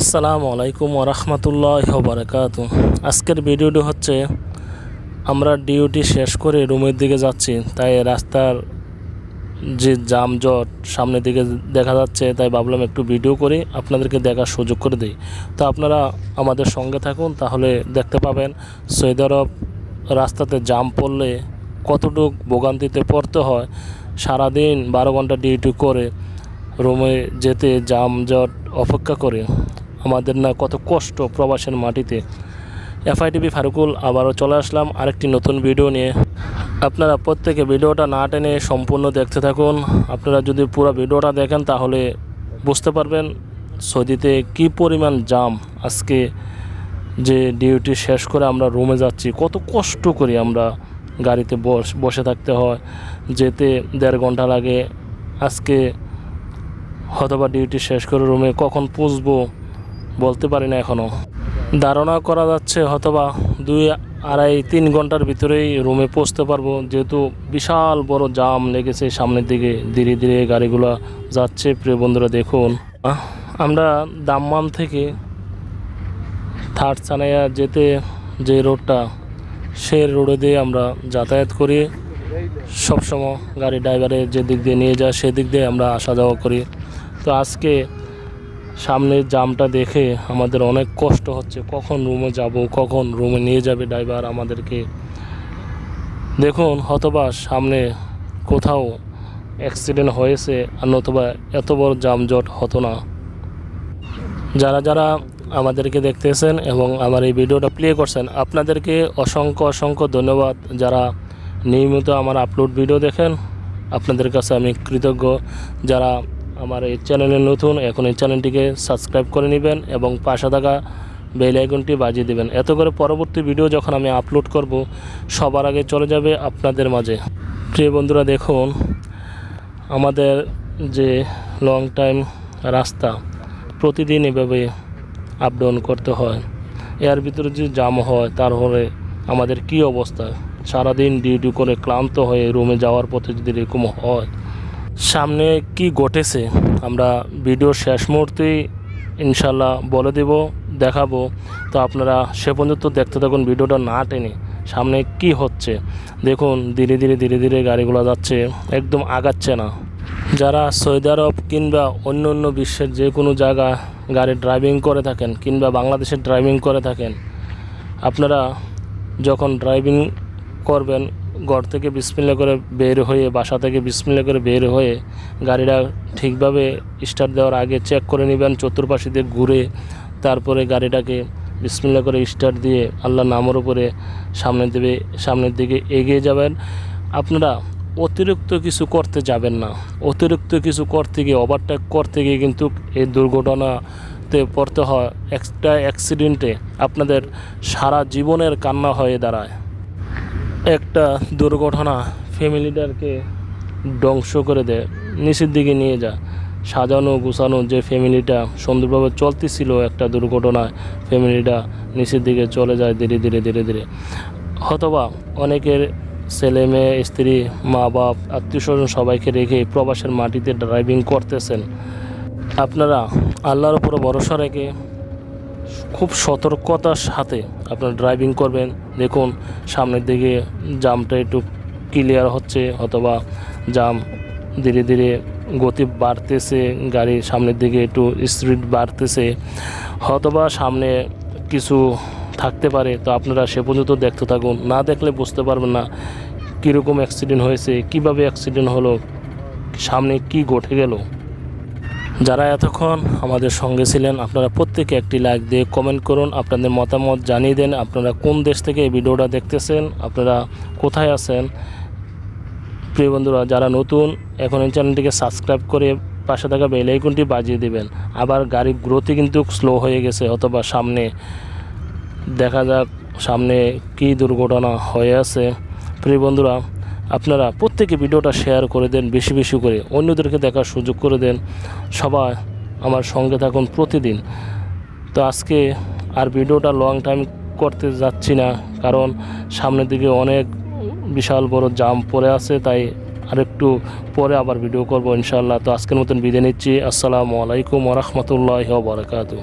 আসসালামু আলাইকুম ওরহমতুল্লাহ বারকাত আজকের ভিডিওটি হচ্ছে, আমরা ডিউটি শেষ করে রুমের দিকে যাচ্ছি, তাই রাস্তার যে জামজট সামনের দিকে দেখা যাচ্ছে, তাই ভাবলাম একটু ভিডিও করি, আপনাদেরকে দেখার সুযোগ করে দিই। তো আপনারা আমাদের সঙ্গে থাকুন, তাহলে দেখতে পাবেন সৌদি আরব রাস্তাতে জাম পড়লে কতটুক ভোগান্তিতে পড়তে হয়, সারাদিন বারো ঘণ্টা ডিউটি করে রুমে যেতে জামজট অপেক্ষা করে। আমাদের না কত কষ্ট প্রবাসের মাটিতে। এফআইটিভি ফারুকুল, আবারও চলে আসলাম আরেকটি নতুন ভিডিও নিয়ে। আপনারা প্রত্যেকে ভিডিওটা না টেনে সম্পূর্ণ দেখতে থাকুন। আপনারা যদি পুরো ভিডিওটা দেখেন তাহলে বুঝতে পারবেন সৌদিতে কি পরিমাণ জাম। আজকে যে ডিউটি শেষ করে আমরা রুমে যাচ্ছি, কত কষ্ট করি আমরা গাড়িতে বস, বসে থাকতে হয়। যেতে দেড় ঘণ্টা লাগে। আজকে হয়তোবা ডিউটি শেষ করে রুমে কখন পৌঁছবো বলতে পারি না এখনও ধারণা করা যাচ্ছে হয়তোবা দুই আড়াই তিন ঘণ্টার ভিতরেই রুমে পৌঁছতে পারব। যেহেতু বিশাল বড় জাম লেগেছে সামনের দিকে, ধীরে ধীরে গাড়িগুলো যাচ্ছে। প্রিয় বন্ধুরা, দেখুন। আমরা দাম্মাম থেকে থার্ড সানাইয়া যেতে যে রোডটা সেই রোডে দিয়ে আমরা যাতায়াত করি। সবসময় গাড়ি ড্রাইভারে যে দিক দিয়ে নিয়ে যায় সেদিক দিয়ে আমরা আসা যাওয়া করি। তো আজকে সামনের জামটা দেখে আমাদের অনেক কষ্ট হচ্ছে। কখন রুমে যাব, কখন রুমে নিয়ে যাবে ড্রাইভার আমাদেরকে? দেখুন হতবা সামনে কোথাও অ্যাক্সিডেন্ট হয়েছে আর নতুবা এত বড় যানজট হতো না। যারা যারা আমাদেরকে দেখতেছেন এবং আমার এই ভিডিওটা প্লে করছেন, আপনাদেরকে অসংখ্য অসংখ্য ধন্যবাদ। যারা নিয়মিত আমার আপলোড ভিডিও দেখেন, আপনাদের কাছে আমি কৃতজ্ঞ। যারা আমার এই চ্যানেলে নতুন, এখন এই চ্যানেলটিকে সাবস্ক্রাইব করে নেবেন এবং পাশে থাকা বেল আইকনটি বাজিয়ে দেবেন। এত করে পরবর্তী ভিডিও যখন আমি আপলোড করব, সবার আগে চলে যাবে আপনাদের মাঝে। প্রিয় বন্ধুরা, দেখুন, আমাদের যে লং টাইম রাস্তা, প্রতিদিন এভাবে আপ ডাউন করতে হয়। এর ভিতরে যে জাম হয় তারপরে আমাদের কি অবস্থা? সারাদিন ডিউটি করে ক্লান্ত হয়ে রুমে যাওয়ার পথে যদি এরকম হয় সামনে কি ঘটেছে, আমরা ভিডিও শেষ মুহূর্তেই ইনশাল্লাহ বলে দেব, দেখাবো। তো আপনারা সে পর্যন্ত দেখতে থাকুন ভিডিওটা না টেনে, সামনে কি হচ্ছে। দেখুন, ধীরে ধীরে ধীরে ধীরে গাড়িগুলো যাচ্ছে, একদম আগাচ্ছে না। যারা সৌদি আরব কিংবা অন্য অন্য বিশ্বের যে কোনো জায়গা গাড়ি ড্রাইভিং করে থাকেন কিংবা বাংলাদেশে ড্রাইভিং করে থাকেন, আপনারা যখন ড্রাইভিং করবেন ঘর থেকে বিসমিল্লা করে বের হয়ে, বাসা থেকে বিসমিল্লা করে বের হয়ে গাড়িটা ঠিকভাবে স্টার্ট দেওয়ার আগে চেক করে নেবেন চতুর্পাশে দিয়ে ঘুরে তারপরে গাড়িটাকে বিসমিল্লা করে স্টার্ট দিয়ে আল্লাহ নামের উপরে সামনের দিকে সামনের দিকে এগিয়ে যাবেন। আপনারা অতিরিক্ত কিছু করতে যাবেন না। অতিরিক্ত কিছু করতে গিয়ে ওভারটেক করতে গিয়ে কিন্তু এই দুর্ঘটনাতে পড়তে হয়। একটা অ্যাক্সিডেন্টে আপনাদের সারা জীবনের কান্না হয়ে দাঁড়ায়। একটা দুর্ঘটনা ফ্যামিলিটাকে ধ্বংস করে দেয়। নিচের দিকে নিয়ে যায় সাজানো গুছানো যে ফ্যামিলিটা সুন্দরভাবে চলতেছিল একটা দুর্ঘটনায় ফ্যামিলিটা নিচের দিকে চলে যায় ধীরে ধীরে ধীরে ধীরে। হতবা অনেকের ছেলে মেয়ে, স্ত্রী, মা বাপ, আত্মীয় স্বজন সবাইকে রেখে প্রবাসের মাটিতে ড্রাইভিং করতেছেন। আপনারা আল্লাহর উপরে ভরসা রেখে খুব সতর্কতার সাথে আপনার ড্রাইভিং করবেন। দেখুন, সামনের দিকে জামটা একটু ক্লিয়ার হচ্ছে, অথবা জাম ধীরে ধীরে গতি বাড়তেছে, গাড়ির সামনের দিকে একটু স্পিড বাড়তেছে। হয়তোবা সামনে কিছু থাকতে পারে, তো আপনারা সে পর্যন্ত দেখতে থাকুন। না দেখলে বুঝতে পারবেন না কীরকম অ্যাক্সিডেন্ট হয়েছে, কীভাবে অ্যাক্সিডেন্ট হলো, সামনে কি ঘটে গেল। যারা এতক্ষণ আমাদের সঙ্গে ছিলেন, আপনারা প্রত্যেকে একটি লাইক দিয়ে কমেন্ট করুন। আপনাদের মতামত জানিয়ে দেন, আপনারা কোন দেশ থেকে এই ভিডিওটা দেখতেছেন, আপনারা কোথায় আছেন। প্রিয় বন্ধুরা, যারা নতুন, এখন এই চ্যানেলটিকে সাবস্ক্রাইব করে পাশে থাকা বেল বাজিয়ে দেবেন। আবার গাড়ির গ্রোথই কিন্তু স্লো হয়ে গেছে, অথবা সামনে দেখা যাক সামনে কী দুর্ঘটনা হয়ে আছে। প্রিয় বন্ধুরা আপনারা প্রত্যেকে ভিডিওটা শেয়ার করে দেন, বেশি বেশি করে। অন্যদেরকে দেখার সুযোগ করে দেন। সবাই আমার সঙ্গে থাকুন প্রতিদিন। তো আজকে আর ভিডিওটা লং টাইম করতে যাচ্ছি না, কারণ সামনের দিকে অনেক বিশাল বড় জাম পড়ে আছে, তাই আরেকটু পরে আবার ভিডিও করব ইনশাল্লাহ তো আজকের মতন বিদায় নিচ্ছি। আসসালামু আলাইকুম ওরহমতুল্লাহ বারকাতু